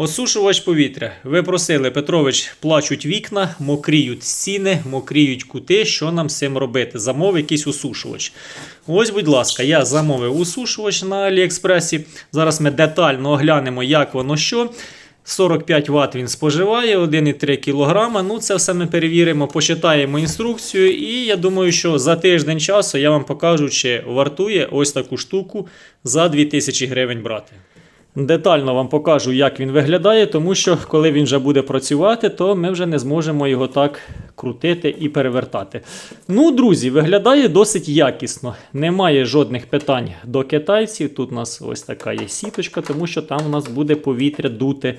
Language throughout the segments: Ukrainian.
Осушувач повітря. Ви просили, Петрович, плачуть вікна, мокріють стіни, мокріють кути. Що нам з цим робити? Замов якийсь осушувач. Ось, будь ласка, я замовив осушувач на Аліекспресі. Зараз ми детально оглянемо, як воно що. 45 Вт він споживає, 1,3 кг. Ну, це все ми перевіримо, почитаємо інструкцію. І я думаю, що за тиждень часу я вам покажу, чи вартує ось таку штуку за 2000 гривень брати. Детально вам покажу, як він виглядає, тому що коли він вже буде працювати, то ми вже не зможемо його так крутити і перевертати. Ну, друзі, виглядає досить якісно. Немає жодних питань до китайців. Тут у нас ось така є сіточка, тому що там у нас буде повітря дути.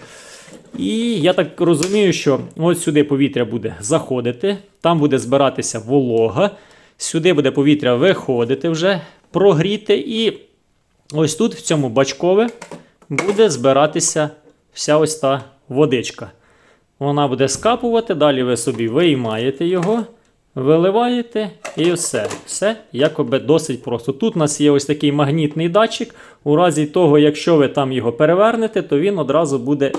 І я так розумію, що ось сюди повітря буде заходити, там буде збиратися волога, сюди буде повітря виходити вже, прогріти, і ось тут, в цьому бачкове, буде збиратися вся ось та водичка. Вона буде скапувати, далі ви собі виймаєте його, виливаєте і все. Все якоби досить просто. Тут у нас є ось такий магнітний датчик. У разі того, якщо ви там його перевернете, то він одразу буде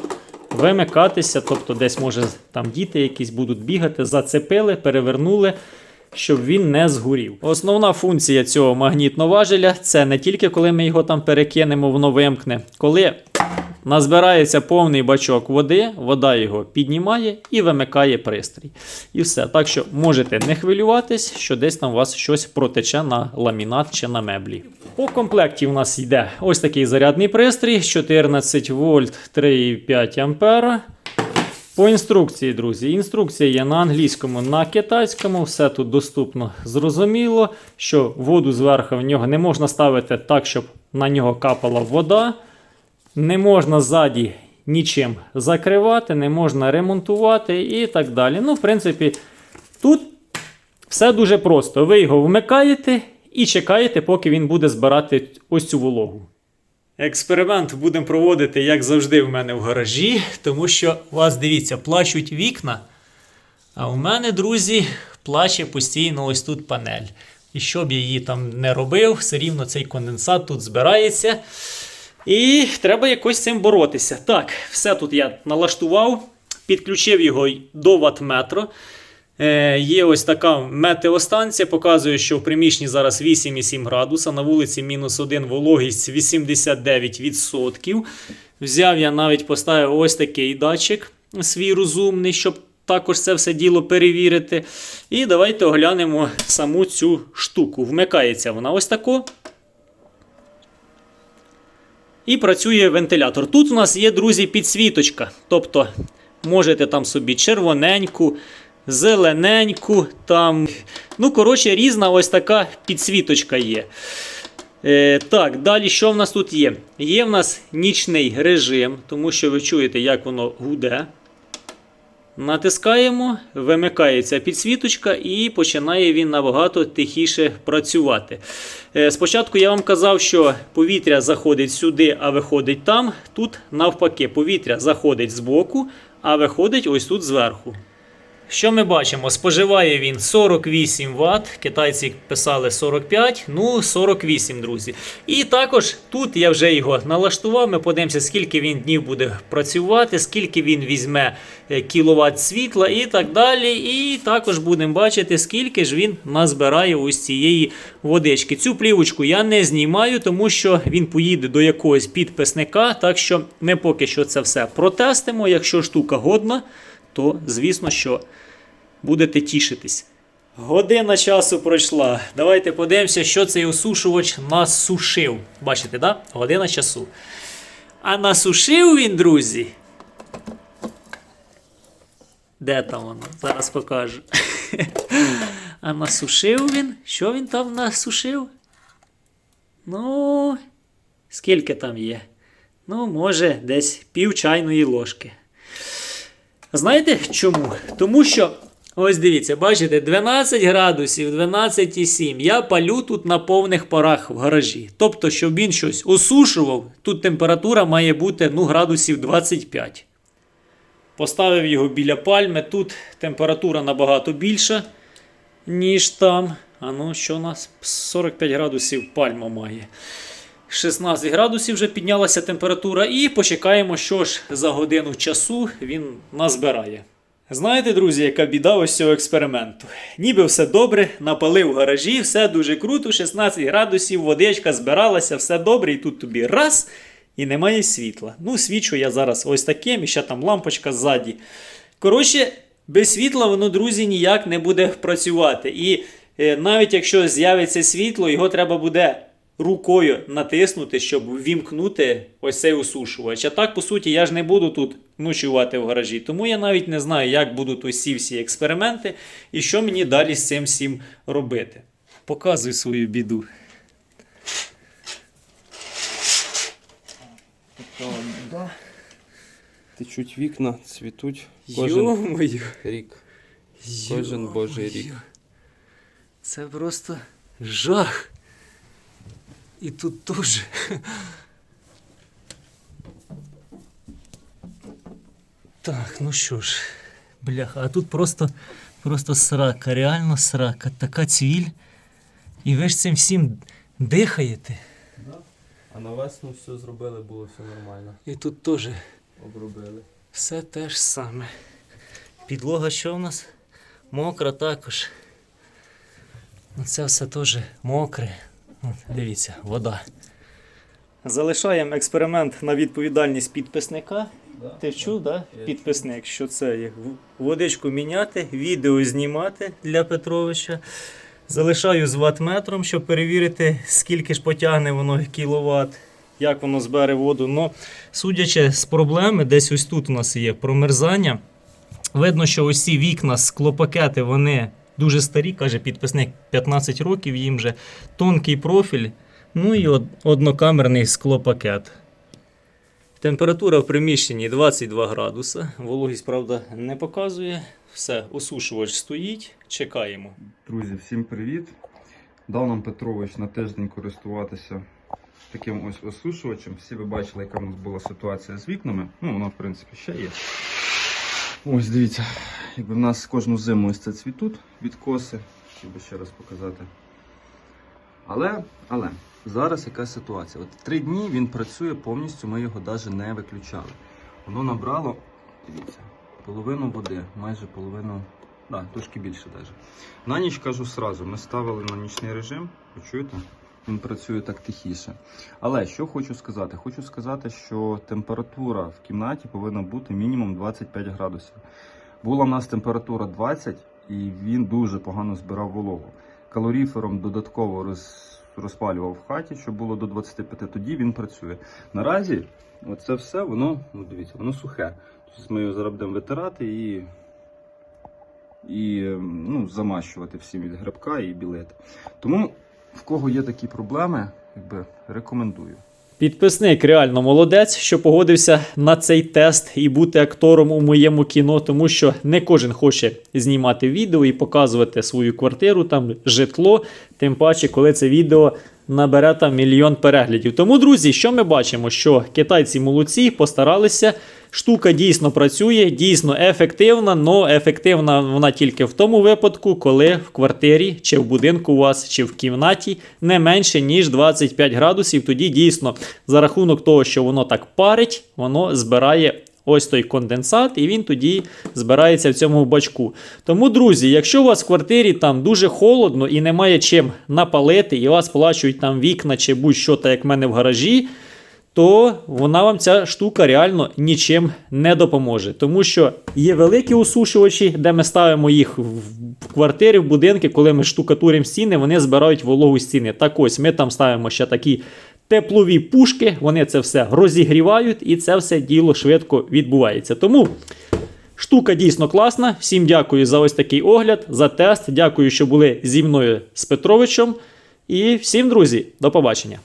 вимикатися. Тобто, десь може там діти якісь будуть бігати, зацепили, перевернули. Щоб він не згорів. Основна функція цього магнітноважеля це не тільки коли ми його там перекинемо, воно вимкне. Коли назбирається повний бачок води, вода його піднімає і вимикає пристрій. І все. Так що можете не хвилюватись, що десь там у вас щось протече на ламінат чи на меблі. По комплекті у нас йде ось такий зарядний пристрій, 14 вольт 3,5 ампера. По інструкції, друзі. Інструкція є на англійському, на китайському. Все тут доступно зрозуміло, що воду зверху в нього не можна ставити так, щоб на нього капала вода. Не можна ззаді нічим закривати, не можна ремонтувати і так далі. Ну, в принципі, тут все дуже просто. Ви його вмикаєте і чекаєте, поки він буде збирати ось цю вологу. Експеримент будемо проводити, як завжди, в мене в гаражі, тому що у вас дивіться, плачуть вікна. А у мене, друзі, плаче постійно ось тут панель. І щоб я її там не робив, все рівно цей конденсат тут збирається. І треба якось з цим боротися. Так, все тут я налаштував, підключив його до ватметру. Е, є ось така метеостанція, показує, що в приміщенні зараз 8,7 градуса, на вулиці мінус 1 вологість 89%. Взяв я навіть поставив ось такий датчик свій розумний, щоб також це все діло перевірити. І давайте оглянемо саму цю штуку. Вмикається вона ось тако. І працює вентилятор. Тут у нас є, друзі, підсвіточка. Тобто можете там собі червоненьку, зелененьку, там. Ну, коротше, різна ось така підсвіточка є. Е, Так, далі що в нас тут є? Є в нас нічний режим, тому що ви чуєте, як воно гуде. Натискаємо, вимикається підсвіточка і починає він набагато тихіше працювати. Е, Спочатку я вам казав, що повітря заходить сюди, а виходить там. Тут навпаки, повітря заходить збоку, а виходить ось тут зверху. Що ми бачимо? Споживає він 48 Вт, китайці писали 45, ну 48, друзі. І також тут я вже його налаштував. Ми подивимося, скільки він днів буде працювати, скільки він візьме е, кіловат світла і так далі. І також будемо бачити, скільки ж він назбирає ось цієї водички. Цю плівочку я не знімаю, тому що він поїде до якогось підписника. Так що ми поки що це все протестимо. Якщо штука годна, то звісно, що будете тішитись. Година часу пройшла. Давайте подивимося, що цей осушувач насушив. Бачите, да? Година часу. А насушив він, друзі. Де там воно? Зараз покажу. А насушив він? Що він там насушив? Ну, скільки там є? Ну, може, десь пів чайної ложки. Знаєте чому? Тому що, ось дивіться, бачите, 12 градусів, 12,7. Я палю тут на повних парах в гаражі. Тобто, щоб він щось осушував, тут температура має бути ну, градусів 25. Поставив його біля пальми. Тут температура набагато більша, ніж там. А ну, що у нас? 45 градусів пальма має. 16 градусів вже піднялася температура, і почекаємо, що ж за годину часу він назбирає. Знаєте, друзі, яка біда ось цього експерименту? Ніби все добре, напалив в гаражі, все дуже круто, 16 градусів, водичка збиралася, все добре, і тут тобі раз, і немає світла. Ну, свічу я зараз ось таким, і ще там лампочка ззаді. Коротше, без світла воно, друзі, ніяк не буде працювати. І е, навіть якщо з'явиться світло, його треба буде рукою натиснути, щоб ввімкнути ось цей осушувач. А так, по суті, я ж не буду тут ночувати в гаражі. Тому я навіть не знаю, як будуть ці всі експерименти і що мені далі з цим всім робити. Показуй свою біду. Течуть вікна, цвітуть кожен Йо-моє. рік. Кожен божий рік. Це просто жах. І тут теж. Так, ну що ж, бляха, а тут просто, просто срака, реально срака, така цвіль. І ви ж цим всім дихаєте. А на весну все зробили, було все нормально. І тут теж Обробили. все те ж саме. Підлога що в нас? Мокра також. Це все теж мокре. От, Дивіться, вода. Залишаємо експеримент на відповідальність підписника. Ти чув, да? Підписник, що це є водичку міняти, відео знімати для Петровича. Залишаю з ватметром, щоб перевірити, скільки ж потягне воно кіловат, як воно збере воду. Ну, судячи з проблеми, десь ось тут у нас є промерзання. Видно, що ось ці вікна, склопакети, вони дуже старі, каже підписник, 15 років їм вже тонкий профіль, ну і однокамерний склопакет. Температура в приміщенні 22 градуса. Вологість, правда, не показує. Все, осушувач стоїть, чекаємо. Друзі, всім привіт! Дав нам Петрович на тиждень користуватися таким ось осушувачем. Всі ви бачили, яка в нас була ситуація з вікнами. Ну, воно, в принципі, ще є. Ось дивіться, якби в нас кожну зиму ось це цвітуть відкоси. Би ще раз показати. Але, але, зараз яка ситуація? От три дні він працює повністю, ми його навіть не виключали. Воно набрало, дивіться, половину води, майже половину, да, трошки більше навіть. На ніч кажу сразу, ми ставили на нічний режим, ви чуєте? Він працює так тихіше. Але що хочу сказати? Хочу сказати, що температура в кімнаті повинна бути мінімум 25 градусів. Була в нас температура 20, і він дуже погано збирав вологу. Калоріфером додатково роз, розпалював в хаті, щоб було до 25, тоді він працює. Наразі оце все, воно, ну дивіться, воно сухе. Тобто ми його зараз будемо витирати і і ем, ну, замащувати всім від грибка і білети. Тому в кого є такі проблеми, якби рекомендую. Підписник реально молодець, що погодився на цей тест і бути актором у моєму кіно, тому що не кожен хоче знімати відео і показувати свою квартиру, там житло, тим паче, коли це відео набере там мільйон переглядів. Тому, друзі, що ми бачимо? Що китайці молодці, постаралися. Штука дійсно працює, дійсно ефективна, але ефективна вона тільки в тому випадку, коли в квартирі чи в будинку у вас, чи в кімнаті не менше, ніж 25 градусів. Тоді дійсно за рахунок того, що воно так парить, воно збирає ось той конденсат, і він тоді збирається в цьому бачку. Тому, друзі, якщо у вас в квартирі там дуже холодно і немає чим напалити, і вас плачують там вікна чи будь-що, так як в мене в гаражі то вона вам ця штука реально нічим не допоможе. Тому що є великі осушувачі, де ми ставимо їх в квартирі, в будинки, коли ми штукатуримо стіни, вони збирають вологу стіни. Так ось ми там ставимо ще такі теплові пушки, вони це все розігрівають, і це все діло швидко відбувається. Тому. Штука дійсно класна. Всім дякую за ось такий огляд, за тест. Дякую, що були зі мною з Петровичем. І всім, друзі, до побачення.